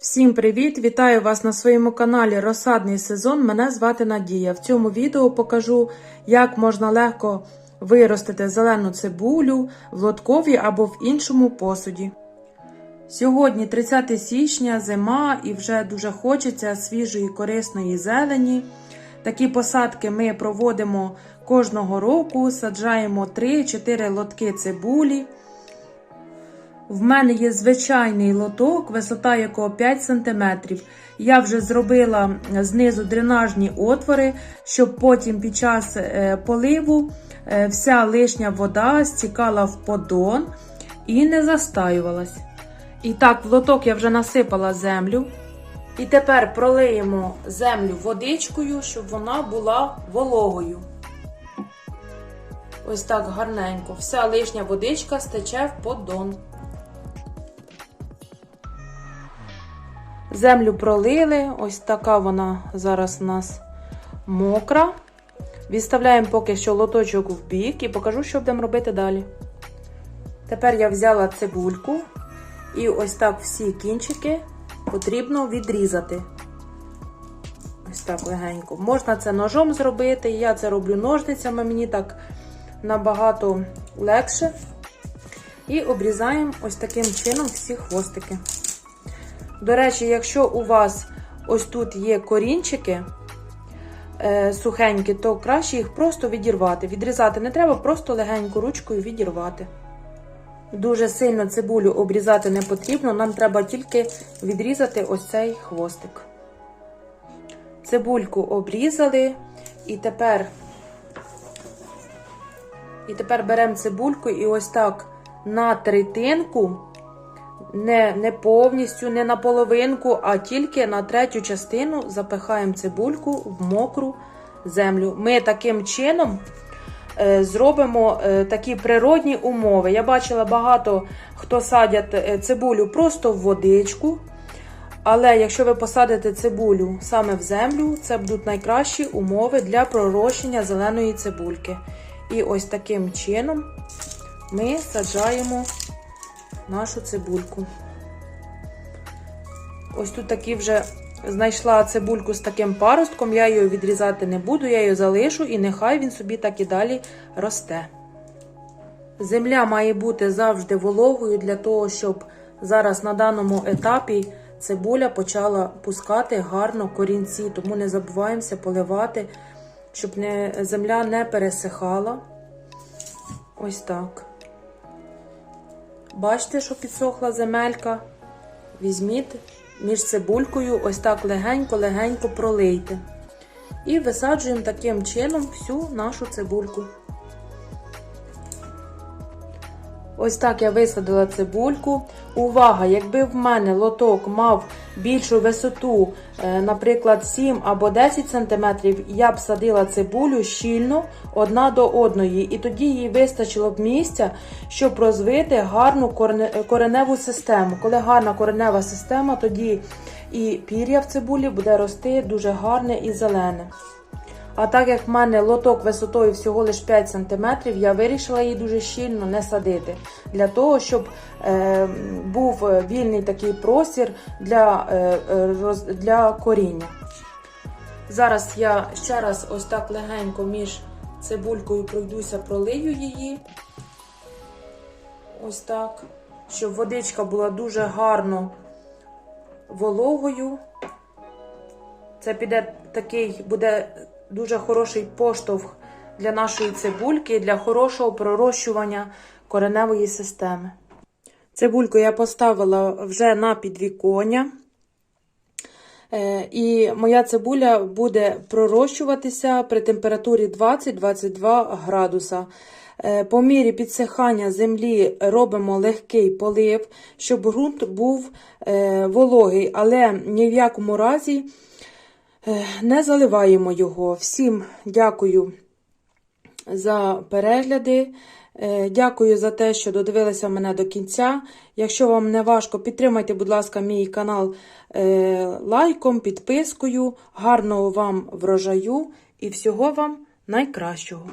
Всім привіт! Вітаю вас на своєму каналі Розсадний сезон. Мене звати Надія. В цьому відео покажу, як можна легко виростити зелену цибулю в лоткові або в іншому посуді. Сьогодні 30 січня, зима і вже дуже хочеться свіжої корисної зелені. Такі посадки ми проводимо кожного року, саджаємо 3-4 лотки цибулі. В мене є звичайний лоток, висота якого 5 см. Я вже зробила знизу дренажні отвори, щоб потім під час е, поливу е, вся лишня вода стікала в поддон і не застаювалась. І так, в лоток я вже насипала землю. І тепер пролиємо землю водичкою, щоб вона була вологою. Ось так гарненько. Вся лишня водичка стече в поддон. Землю пролили, ось така вона зараз у нас мокра. Відставляємо поки що лоточок в бік і покажу, що будемо робити далі. Тепер я взяла цибульку і ось так всі кінчики потрібно відрізати. Ось так легенько. Можна це ножом зробити, я це роблю ножницями, мені так набагато легше. І обрізаємо ось таким чином всі хвостики. До речі, якщо у вас ось тут є корінчики е, сухенькі, то краще їх просто відірвати. Відрізати не треба, просто легенько ручкою відірвати. Дуже сильно цибулю обрізати не потрібно, нам треба тільки відрізати ось цей хвостик. Цибульку обрізали, і тепер, і тепер беремо цибульку і ось так на третинку не не повністю, не на половинку, а тільки на третю частину запихаємо цибульку в мокру землю. Ми таким чином е, зробимо е, такі природні умови. Я бачила багато хто садять е, цибулю просто в водичку. Але якщо ви посадите цибулю саме в землю, це будуть найкращі умови для пророщення зеленої цибульки. І ось таким чином ми саджаємо нашу цибульку. Ось тут такі вже знайшла цибульку з таким паростком, я її відрізати не буду, я її залишу і нехай він собі так і далі росте. Земля має бути завжди вологою для того, щоб зараз на даному етапі цибуля почала пускати гарно корінці, тому не забуваємося поливати, щоб не, земля не пересихала. Ось так. Бачите, що підсохла земелька? Візьміть між цибулькою, ось так легенько-легенько пролийте. І висаджуємо таким чином всю нашу цибульку. Ось так я висадила цибульку. Увага! Якби в мене лоток мав більшу висоту, е, наприклад, 7 або 10 см, я б садила цибулю щільно одна до одної, і тоді їй вистачило б місця, щоб розвити гарну кореневу систему. Коли гарна коренева система, тоді і пір'я в цибулі буде рости дуже гарне і зелене. А так як в мене лоток висотою всього лише 5 см, я вирішила її дуже щільно не садити. Для того, щоб е, був вільний такий простір для, е, для коріння. Зараз я ще раз ось так легенько між цибулькою пройдуся, пролию її. Ось так. Щоб водичка була дуже гарно вологою. Це піде такий буде дуже хороший поштовх для нашої цибульки, для хорошого пророщування кореневої системи. Цибульку я поставила вже на підвіконня. Е, і моя цибуля буде пророщуватися при температурі 20-22 градуса. Е, по мірі підсихання землі робимо легкий полив, щоб ґрунт був е, вологий, але ні в якому разі не заливаємо його. Всім дякую за перегляди. Е, дякую за те, що додивилися мене до кінця. Якщо вам не важко, підтримайте, будь ласка, мій канал е, лайком, підпискою. Гарного вам врожаю і всього вам найкращого!